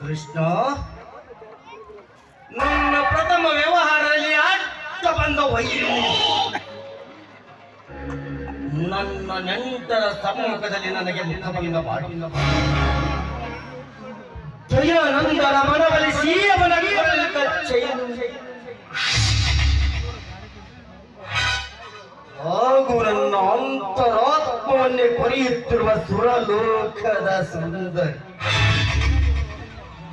ಕೃಷ್ಣ ನನ್ನ ಪ್ರಥಮ ವ್ಯವಹಾರದಲ್ಲಿ ಅಡ್ಡ ಬಂದ ನನ್ನ ನೆಂಟರ ಸಮ್ಮುಖದಲ್ಲಿ ನನಗೆ ಮುಖಭಂಗ ಮಾಡಿ ಜಯಾನಂದರ ಮನವಲ್ಲಿ ಹಾಗೂ ನನ್ನ ಅಂತರಾತ್ಮವನ್ನೇ ಕೊರೆಯುತ್ತಿರುವ ಸುರಲೋಕದ ಸುಂದರಿ.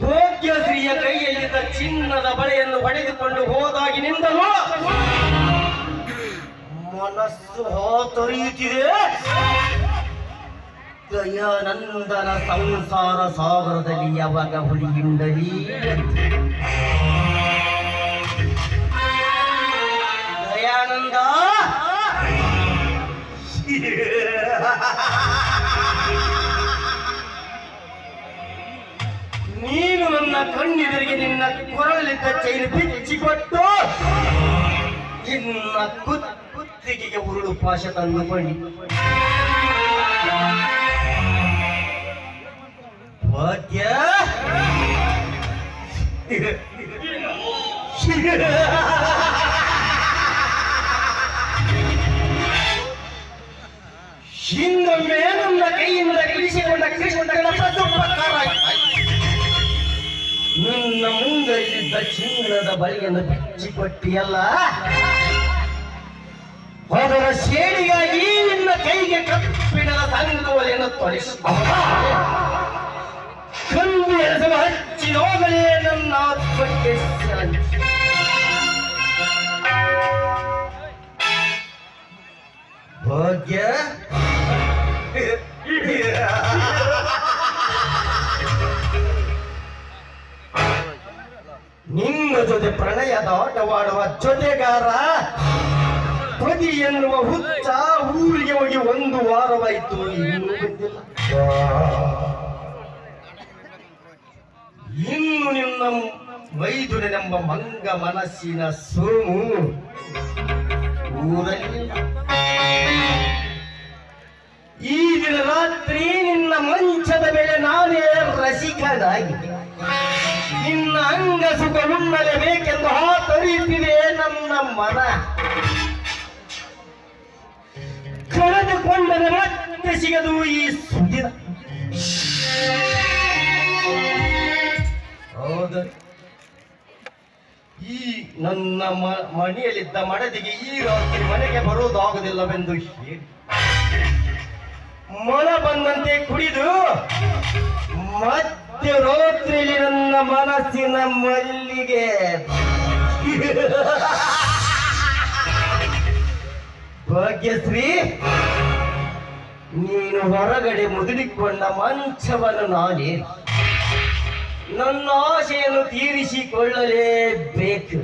ಭೋಗ್ಯಶ್ರೀಯ ಕೈಯಲ್ಲಿದ್ದ ಚಿನ್ನದ ಬಳೆಯನ್ನು ಪಡೆದುಕೊಂಡು ಹೋದಾಗಿನಿಂದಲೂ ಮನಸ್ಸು ಹಾತೊರೆಯುತ್ತಿದೆ ದಯಾನಂದನ ಸಂಸಾರ ಸಾಗರದಲ್ಲಿ ಯಾವಾಗ ಹುಲಿಯಿಂಡಲಿ? ದಯಾನಂದ! ನೀನು ನನ್ನ ಕಣ್ಣಿದರಿಗೆ ನಿನ್ನ ಕೊರಳಿದ್ದ ಚೈನ್ ಬಿಚ್ಚಿಕೊಟ್ಟು ನಿನ್ನ ಕುತ್ ಕುತ್ತಿಗೆಗೆ ಉರುಳು ಪಾಶ ತಂದುಕೊಂಡಿ ಭಾಗ್ಯ ಹಿಂದೊಮ್ಮೆ ನನ್ನ ಕೈಯಿಂದ ಇಳಿಸಿಕೊಂಡ ಕೃಷ್ಣನ ಪ್ರತಿಪಕಾರ ನಿನ್ನ ಮುಂದಲ್ಲಿದ್ದ ಚಿನ್ನದ ಬಳಿಯನ್ನು ಬಿಚ್ಚಿಕೊಟ್ಟಿಯಲ್ಲ? ಅದರ ಶೇಡಿಗಾಗಿ ನಿನ್ನ ಕೈಗೆ ಕಪ್ಪಿಣದ ಸಂಗುವಲೆಯನ್ನು ತೊಡಿಸಿ ಕಂದು ಎಸಲು ಹಚ್ಚಿದೋಗಲೇ ನನ್ನ ಆತ್ಮಕ್ಕೆ. ಭಾಗ್ಯ? ನಿಮ್ಮ ಜೊತೆ ಪ್ರಣಯದ ಆಟವಾಡುವ ಜೊತೆಗಾರ ಎನ್ನುವ ಹುಚ್ಚ ಊರಿಗೆ ಹೋಗಿ ಒಂದು ವಾರವಾಯಿತು, ಇನ್ನೂ ನಿನ್ನ ವೈದುನೆಂಬ ಮಂಗ ಮನಸ್ಸಿನ ಸೋಮು ಈ ದಿನ ರಾತ್ರಿ ನಿನ್ನ ಮಂಚದ ಮೇಲೆ ನಾನೇ ರಸಿಕನಾಗಿ, ನಿನ್ನ ಅಂಗ ಸುಖ ಉಣ್ಣಲೇಬೇಕೆಂದು ಹಾತೊರೆಯುತ್ತಿದೆ ನನ್ನ ಮನ ಕಳೆದುಕೊಂಡರೆ ಮತ್ತೆ ಸಿಗದು ಈ ಸುದಿನ. ಹೌದು. ಈ ನನ್ನ ಮನೆಯಲ್ಲಿದ್ದ ಮಡದಿಗೆ ಈ ರಾತ್ರಿ ಮನೆಗೆ ಬರುವುದಾಗುವುದಿಲ್ಲವೆಂದು ಹೇಳಿ. ಮನ ಬಂದಂತೆ ಕುಡಿದು ಮತ್ತೆ ರಾತ್ರಿಯಲ್ಲಿ ನನ್ನ ಮನಸ್ಸಿನ ಮಲ್ಲಿಗೆ. ಭಾಗ್ಯಶ್ರೀ, ನೀನು ಹೊರಗಡೆ ಮುದುಡಿಕೊಂಡ ಮಂಚವನ್ನು ನಾನೇ ನನ್ನ ಆಶೆಯನ್ನು ತೀರಿಸಿಕೊಳ್ಳಲೇಬೇಕು.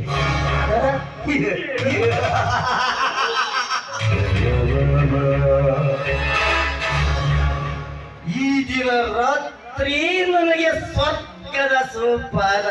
ಈ ದಿನ ರಾತ್ರಿ ನನಗೆ ಸ್ವರ್ಗದ ಸೋಪಾನ.